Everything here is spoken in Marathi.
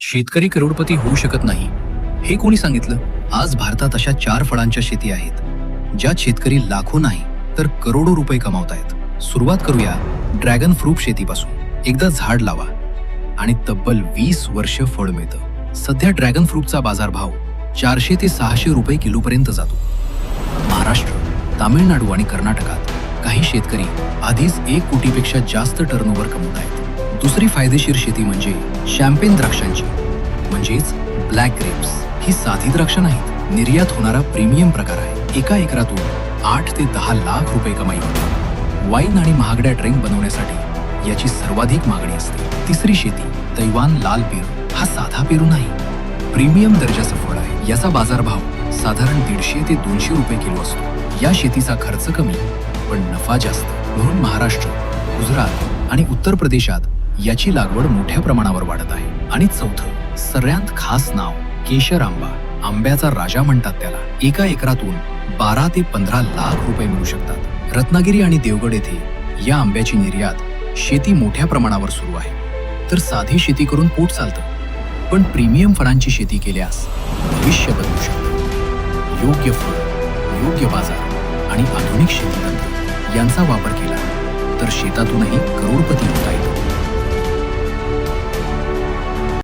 शेतकरी करोडपती होऊ शकत नाही. हे कोणी सांगितलं? आज भारतात अशा चार फळांच्या शेती आहेत. ज्यात शेतकरी लाखो नाही तर करोडो रुपये कमावतायत सुरुवात करूया ड्रॅगन फ्रूट शेतीपासून. एकदा झाड लावा. आणि तब्बल वीस वर्ष फळ मिळतं. सध्या ड्रॅगन फ्रूटचा बाजारभाव चारशे ते सहाशे रुपये किलोपर्यंत जातो. महाराष्ट्र तामिळनाडू आणि कर्नाटकात काही शेतकरी आधीच एक कोटीपेक्षा जास्त टर्नओव्हर कमवत आहेत. दुसरी फायदेशीर शेती म्हणजे शॅम्पेन द्राक्षांची. म्हणजेच ब्लॅक ग्रेप्स. ही साधी द्राक्ष नाहीत. निर्यात होणारा प्रीमियम प्रकार आहे. एका एकरातून आठ ते दहा लाख रुपये कमाई. होते वाईन आणि महागड्या ड्रिंक बनवण्यासाठी याची सर्वाधिक मागणी असते. तिसरी शेती तैवान लाल पेरू. हा साधा पेरू नाही. प्रीमियम दर्जाचं फळ आहे. याचा बाजारभाव साधारण दीडशे ते दोनशे रुपये किलो असतो. या शेतीचा खर्च कमी पण नफा जास्त. म्हणून महाराष्ट्र गुजरात आणि उत्तर प्रदेशात याची लागवड मोठ्या प्रमाणावर वाढत आहे. आणि चौथं सगळ्यात खास नाव केशर आंबा आंब्याचा राजा म्हणतात त्याला. एका एकरातून बारा ते पंधरा लाख रुपये मिळू शकतात. रत्नागिरी आणि देवगड येथे या आंब्याची निर्यात शेती मोठ्या प्रमाणावर सुरू आहे. तर साधी शेती करून पोट चालतं. पण प्रीमियम फळांची शेती केल्यास भविष्य बदलू शकतं. योग्य फळ योग्य बाजार आणि आधुनिक शेती यांचा वापर केला तर शेतातूनही करोडपती होता